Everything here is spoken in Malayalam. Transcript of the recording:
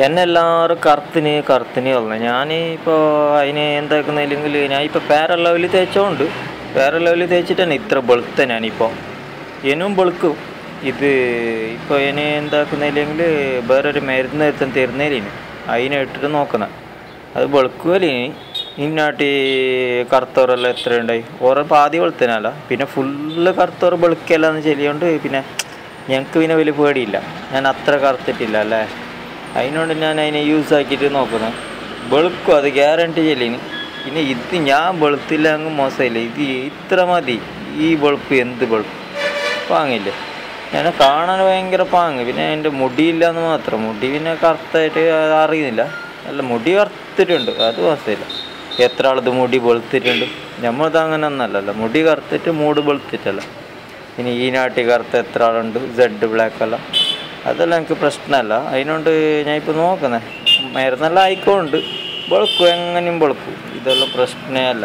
എന്നെ എല്ലാവരും കറുത്തിന് കറുത്തിന് തോന്നുന്നത് ഞാൻ ഇപ്പോൾ അതിന് എന്താക്കുന്നില്ലെങ്കിൽ ഞാൻ ഇപ്പോൾ പേര ലെവലിൽ തേച്ചോണ്ട് പേര ലെവലിൽ തേച്ചിട്ടാണ് ഇത്ര വെളുത്ത ഞാനിപ്പോൾ ഇനും വെളുക്കും. ഇത് ഇപ്പോൾ ഇനി എന്താക്കുന്നില്ലെങ്കിൽ വേറൊരു മരുന്ന് എത്തും തരുന്നതിന് അതിനെ ഇട്ടിട്ട് നോക്കുന്നത് അത് വെളുക്കുമല്ലേ ഇന്നാട്ടി കറുത്തവരെല്ലാം എത്ര ഉണ്ടായി ഓരോ പാതി വെളുത്തനല്ല പിന്നെ ഫുള്ള് കറുത്തവർ വെളുക്കല്ലാന്ന് ചെല്ലിയോണ്ട് പിന്നെ ഞങ്ങൾക്ക് പിന്നെ വലിയ പേടിയില്ല. ഞാൻ അത്ര കറുത്തിട്ടില്ല അല്ലേ? അതിനോണ്ട് ഞാൻ അതിനെ യൂസ് ആക്കിയിട്ട് നോക്കുന്നത് വെളുക്കും അത് ഗ്യാരണ്ടി ചെല്ലിന് പിന്നെ ഇത് ഞാൻ വെളുത്തില്ല അങ്ങ് മോശമില്ല ഇത് ഇത്ര മതി. ഈ വെളുപ്പ് എന്ത് വെളുപ്പ്? പാങ്ങില്ലേ? ഞാൻ കാണാൻ ഭയങ്കര പാങ്ങ്. പിന്നെ എന്റെ മുടിയില്ല എന്ന് മാത്രം. മുടി പിന്നെ കറുത്തായിട്ട് അറിയുന്നില്ല. അല്ല മുടി കറുത്തിട്ടുണ്ട്. അത് മോശമില്ല എത്ര ആളത് മുടി വെളുത്തിട്ടുണ്ട്? നമ്മളത് അങ്ങനെ ഒന്നല്ലല്ലോ മുടി കറുത്തിട്ട് മൂട് വെളുത്തിട്ടല്ല. ഇനി ഈ നാട്ടിൽ കറുത്ത എത്ര ആളുണ്ട്? സെഡ് ബ്ലാക്ക് അതെല്ലാം എനിക്ക് പ്രശ്നമല്ല. അതിനോണ്ട് ഞാൻ ഇപ്പോൾ നോക്കുന്നത് മരുന്നെല്ലാം ആയിക്കോണ്ട് വെളുക്കും എങ്ങനെയും വെളുക്കും. ഇതെല്ലാം പ്രശ്നമേ അല്ല